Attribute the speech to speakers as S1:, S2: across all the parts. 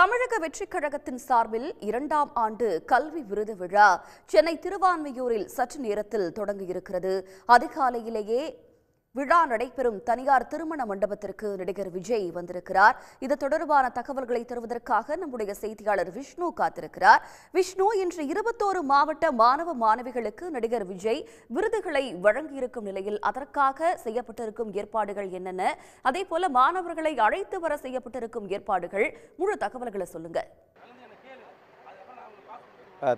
S1: தமிழக வெற்றிக் கழகத்தின் சார்பில் இரண்டாம் ஆண்டு கல்வி விருது விழா சென்னை திருவான்மையூரில் சற்று நேரத்தில் தொடங்கியிருக்கிறது. அதிகாலையிலேயே விழா நடைபெறும் தனியார் திருமண மண்டபத்திற்கு நடிகர் விஜய் வந்திருக்கிறார். இது தொடர்பான தகவல்களை தருவதற்காக நம்முடைய செய்தியாளர் விஷ்ணு காத்திருக்கிறார். விஷ்ணு இன்று இருபத்தோரு மாவட்ட மாணவ மாணவிகளுக்கு நடிகர் விஜய் விருதுகளை வழங்கியிருக்கும் நிலையில் அதற்காக செய்யப்பட்டிருக்கும் ஏற்பாடுகள் என்னென்ன? அதே போல மாணவர்களை அழைத்து வர செய்யப்பட்டிருக்கும் ஏற்பாடுகள். முழு தகவல்களை சொல்லுங்க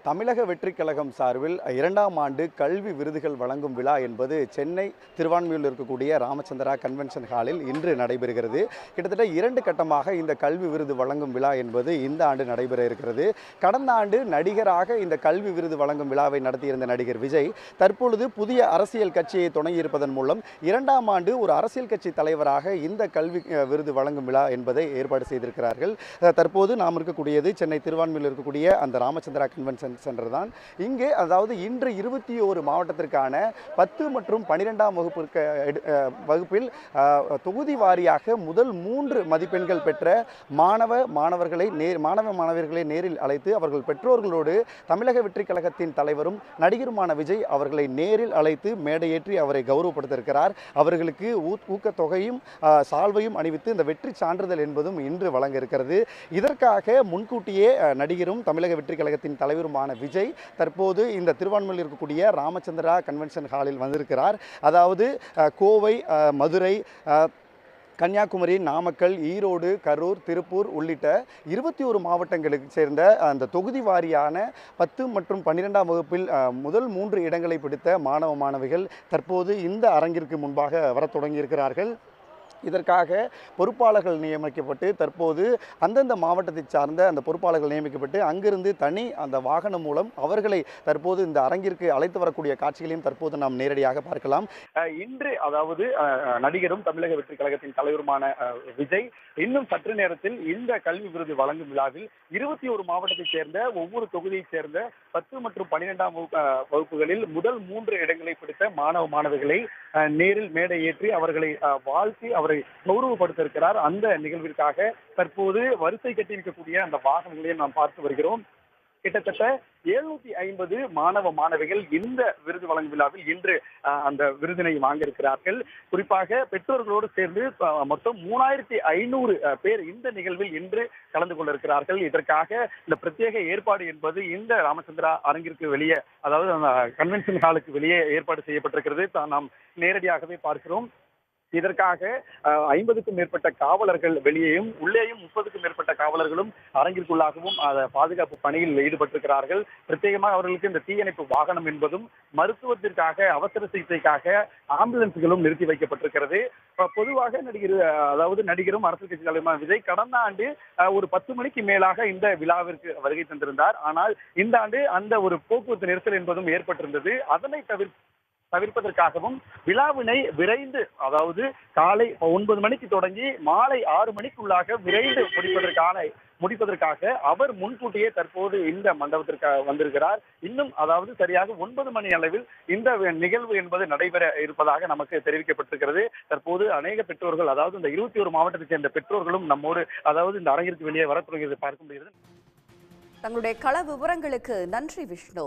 S2: தமிழக வெற்றிக் கழகம் சார்பில் இரண்டாம் ஆண்டு கல்வி விருதுகள் வழங்கும் விழா என்பது சென்னை திருவான்மையூரில் இருக்கக்கூடிய ராமச்சந்திரா கன்வென்ஷன் ஹாலில் இன்று நடைபெறுகிறது. கிட்டத்தட்ட இரண்டு கட்டமாக இந்த கல்வி விருது வழங்கும் விழா என்பது இந்த ஆண்டு நடைபெற இருக்கிறது. கடந்த ஆண்டு நடிகராக இந்த கல்வி விருது வழங்கும் விழாவை நடத்தியிருந்த நடிகர் விஜய் தற்பொழுது புதிய அரசியல் கட்சியை தொடங்கியிருப்பதன் மூலம் இரண்டாம் ஆண்டு ஒரு அரசியல் கட்சி தலைவராக இந்த கல்வி விருது வழங்கும் விழா என்பதை ஏற்பாடு செய்திருக்கிறார்கள். தற்போது நாம் இருக்கக்கூடியது சென்னை திருவான்மையில் இருக்கக்கூடிய அந்த ராமச்சந்திரா கன்வென்ஷன் சென்டர் தான் இங்கே அதாவது இன்று இருபத்தி ஒரு மாவட்டத்திற்கான பத்து மற்றும் பனிரெண்டாம் வகுப்பிற்கு வகுப்பில் தொகுதி வாரியாக முதல் மூன்று மதிப்பெண்கள் பெற்ற மாணவ மாணவர்களை நேர் மாணவ மாணவர்களை நேரில் அழைத்து அவர்கள் பெற்றோர்களோடு தமிழக வெற்றிக் கழகத்தின் தலைவரும் நடிகருமான விஜய் அவர்களை நேரில் அழைத்து மேடையேற்றி அவரை கௌரவப்படுத்தியிருக்கிறார். அவர்களுக்கு ஊக்கத்தொகையும் சால்வையும் அணிவித்து இந்த வெற்றி சான்றிதழ் என்பதும் இன்று வழங்க இருக்கிறது. இதற்காக முன்கூட்டியே நடிகரும் தமிழக வெற்றிக் கழகத்தின் தலைவர் தலைவருமான விஜய் தற்போது இந்த திருவான்மையில் இருக்கக்கூடிய ராமச்சந்திரா கன்வென்ஷன் ஹாலில் வந்திருக்கிறார். அதாவது கோவை மதுரை கன்னியாகுமரி நாமக்கல் ஈரோடு கரூர் திருப்பூர் உள்ளிட்ட இருபத்தி ஒரு மாவட்டங்களுக்கு சேர்ந்த அந்த தொகுதி வாரியான பத்து மற்றும் பன்னிரெண்டாம் வகுப்பில் முதல் மூன்று இடங்களை பிடித்த மாணவ மாணவிகள் தற்போது இந்த அரங்கிற்கு முன்பாக வரத் தொடங்கியிருக்கிறார்கள். இதற்காக பொறுப்பாளர்கள் நியமிக்கப்பட்டு தற்போது அந்தந்த மாவட்டத்தை சார்ந்த அந்த பொறுப்பாளர்கள் நியமிக்கப்பட்டு அங்கிருந்து தனி அந்த வாகனம் மூலம் அவர்களை தற்போது இந்த அரங்கிற்கு அழைத்து வரக்கூடிய காட்சிகளையும் தற்போது நாம் நேரடியாக பார்க்கலாம்.
S3: இன்று அதாவது நடிகரும் தமிழக வெற்றி கழகத்தின் தலைவருமான விஜய் இன்னும் சற்று நேரத்தில் இந்த கல்வி விருது வழங்கும் விழாவில் இருபத்தி ஒரு மாவட்டத்தைச் சேர்ந்த ஒவ்வொரு தொகுதியைச் சேர்ந்த பத்து மற்றும் பனிரெண்டாம் வகுப்புகளில் முதல் மூன்று இடங்களை பிடித்த மாணவ மாணவிகளை நேரில் மேடை ஏற்றி அவர்களை வாழ்த்தி அவரை கௌரவப்படுத்த இருக்கிறார் அந்த நிகழ்விற்காக தற்போது வரிசை கட்டி இருக்கக்கூடிய அந்த வாகனங்களையும் நாம் பார்த்து வருகிறோம். கிட்டத்தட்ட எழுநூத்தி ஐம்பது மாணவ மாணவிகள் இந்த விருது வழங்கும் விழாவில் இன்று அந்த விருதினை வாங்க இருக்கிறார்கள் குறிப்பாக பெற்றோர்களோடு சேர்ந்து மொத்தம் மூணாயிரத்தி ஐநூறு பேர் இந்த நிகழ்வில் இன்று கலந்து கொள்ள இருக்கிறார்கள் இதற்காக இந்த பிரத்யேக ஏற்பாடு என்பது இந்த ராமச்சந்திரா அரங்கிற்கு வெளியே அதாவது அந்த கன்வென்ஷன் ஹாலுக்கு வெளியே ஏற்பாடு செய்யப்பட்டிருக்கிறது. நாம் நேரடியாகவே பார்க்கிறோம். இதற்காக ஐம்பதுக்கும் மேற்பட்ட காவலர்கள் வெளியேயும் உள்ளேயும் முப்பதுக்கும் மேற்பட்ட காவலர்களும் அரங்கிற்குள்ளாகவும் பாதுகாப்பு பணியில் ஈடுபட்டிருக்கிறார்கள். பிரத்யேகமாக அவர்களுக்கு இந்த தீயணைப்பு வாகனம் என்பதும் மருத்துவத்திற்காக அவசர சிகிச்சைக்காக ஆம்புலன்ஸ்களும் நிறுத்தி வைக்கப்பட்டிருக்கிறது. பொதுவாக நடிகர் அதாவது நடிகரும் அரசியல் கட்சி தலைவருமான விஜய் கடந்த ஆண்டு ஒரு பத்து மணிக்கு மேலாக இந்த விழாவிற்கு வருகை தந்திருந்தார். ஆனால் இந்த ஆண்டு அந்த ஒரு போக்குவரத்து நெரிசல் என்பதும் ஏற்பட்டிருந்தது. அதனை தவிர்த்து தவிர்ப்பதற்காகவும் விழாவினை விரைந்து அதாவது காலை ஒன்பது மணிக்கு தொடங்கி மாலை ஆறு மணிக்குள்ளாக விரைந்து முடிப்பதற்கான முடிப்பதற்காக அவர் முன்கூட்டியே தற்போது இந்த மண்டபத்திற்கு வந்திருக்கிறார். இன்னும் அதாவது சரியாக ஒன்பது மணி அளவில் இந்த நிகழ்வு என்பது நடைபெற இருப்பதாக நமக்கு தெரிவிக்கப்பட்டிருக்கிறது. தற்போது அநேக பெற்றோர்கள் அதாவது இந்த இருபத்தி ஒரு மாவட்டத்தைச் சேர்ந்த பெற்றோர்களும் நம்மோடு அதாவது இந்த அரங்கிற்கு வெளியே வர தொடங்கியது பார்க்க முடிகிறது.
S1: தங்களுடைய கள விவரங்களுக்கு நன்றி விஷ்ணு.